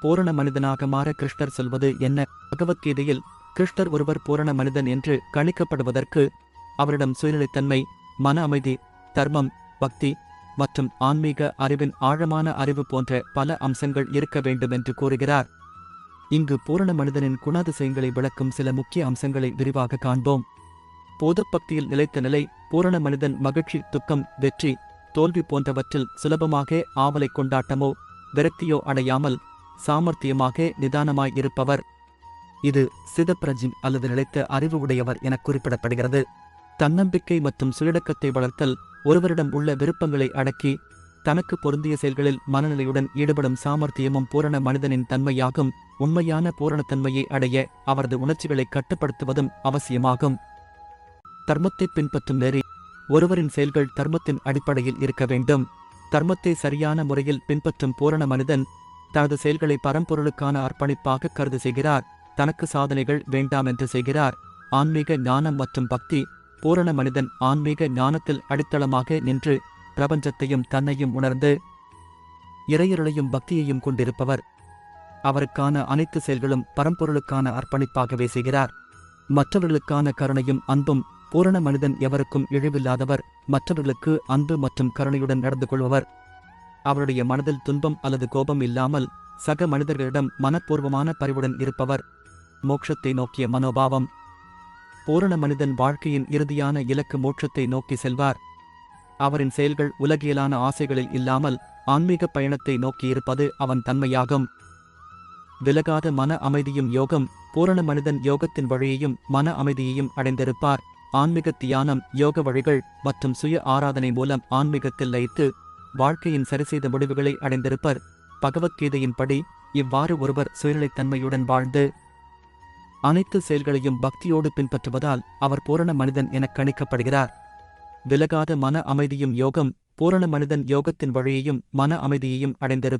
பூரண மனிதனாக மாற கிருஷ்ணர் சொல்வது என்ன? பகவத்கீதையில் கிருஷ்ணர் ஒருவர் பூரண மனிதன் என்று கணிக்கப்படுவதற்கு அவரிடம் சுயநிலைத்தன்மை மன அமைதி தர்மம் பக்தி மற்றும் ஆன்மீக அறிவின் ஆழமான அறிவு போன்ற பல அம்சங்கள் இருக்க வேண்டும் என்று கூறுகிறார். இங்கு பூரண மனிதனின் குணாதிசயங்களை விளக்கும் சில முக்கிய அம்சங்களை விரிவாக காண்போம். போதப்பக்தியில் நிலைத்த நிலை பூரண மனிதன் மகிழ்ச்சி துக்கம் வெற்றி தோல்வி போன்றவற்றில் சுலபமாக ஆவலை கொண்டாட்டமோ விரக்தியோ அடையாமல் சாமர்த்தியமாக நிதானமாய் இருப்பவர் இது சிதப்பிரஜின் அல்லது நிலைத்த அறிவு உடையவர் என குறிப்பிடப்படுகிறது. தன்னம்பிக்கை மற்றும் சுயடக்கத்தை வளர்த்தல் ஒருவரிடம் உள்ள விருப்பங்களை அடக்கி தனக்கு பொருந்திய செயல்களில் மனநிலையுடன் ஈடுபடும் சாமர்த்தியமும் பூரண மனிதனின் தன்மையாகும். உண்மையான பூரணத்தன்மையை அடைய அவரது உணர்ச்சிகளை கட்டுப்படுத்துவதும் அவசியமாகும். தர்மத்தை பின்பற்றும் நெறி ஒருவரின் செயல்கள் தர்மத்தின் அடிப்படையில் இருக்க வேண்டும். தர்மத்தை சரியான முறையில் பின்பற்றும் பூரண மனிதன் தனது செயல்களை பரம்பொருளுக்கான அர்ப்பணிப்பாக கருது செய்கிறார். தனக்கு சாதனைகள் வேண்டாம் என்று செய்கிறார். ஆன்மீக ஞானம் மற்றும் பக்தி பூரண மனிதன் ஆன்மீக ஞானத்தில் அடித்தளமாக நின்று பிரபஞ்சத்தையும் தன்னையும் உணர்ந்து இறையருளையும் பக்தியையும் கொண்டிருப்பவர். அவருக்கான அனைத்து செயல்களும் பரம்பொருளுக்கான அர்ப்பணிப்பாகவே செய்கிறார். மற்றவர்களுக்கான கருணையும் அன்பும் பூரண மனிதன் எவருக்கும் இழிவில்லாதவர். மற்றவர்களுக்கு அன்பு மற்றும் கருணையுடன் நடந்து கொள்பவர். அவருடைய மனதில் துன்பம் அல்லது கோபம் இல்லாமல் சக மனிதர்களிடம் மனப்பூர்வமான பரிவுடன் இருப்பவர். மோட்சத்தை நோக்கிய மனோபாவம். பூரண மனிதன் வாழ்க்கையின் இறுதியான இலக்கு மோட்சத்தை நோக்கி செல்வார். அவரின் செயல்கள் உலகியலான ஆசைகளில் இல்லாமல் ஆன்மீக பயணத்தை நோக்கியிருப்பது அவன் தன்மையாகும். விலகாத மன அமைதியும் யோகம் பூரண மனிதன் யோகத்தின் வழியையும் மன அமைதியையும் அடைந்திருப்பார். ஆன்மீக தியானம் யோக வழிகள் மற்றும் சுய ஆராதனை மூலம் ஆன்மீகத்தில் லயித்து வாழ்க்கையின் சரிசெய்த முடிவுகளை அடைந்திருப்பர். பகவத்கீதையின்படி இவ்வாறு ஒருவர் சுயநிலைத்தன்மையுடன் வாழ்ந்து அனைத்து செயல்களையும் பக்தியோடு பின்பற்றுவதால் அவர் பூரண மனிதன் எனக் கணிக்கப்படுகிறார். விலகாத மன அமைதியும் யோகம் பூரண மனிதன் யோகத்தின் வழியையும் மன அமைதியையும் அடைந்திருப்பார்.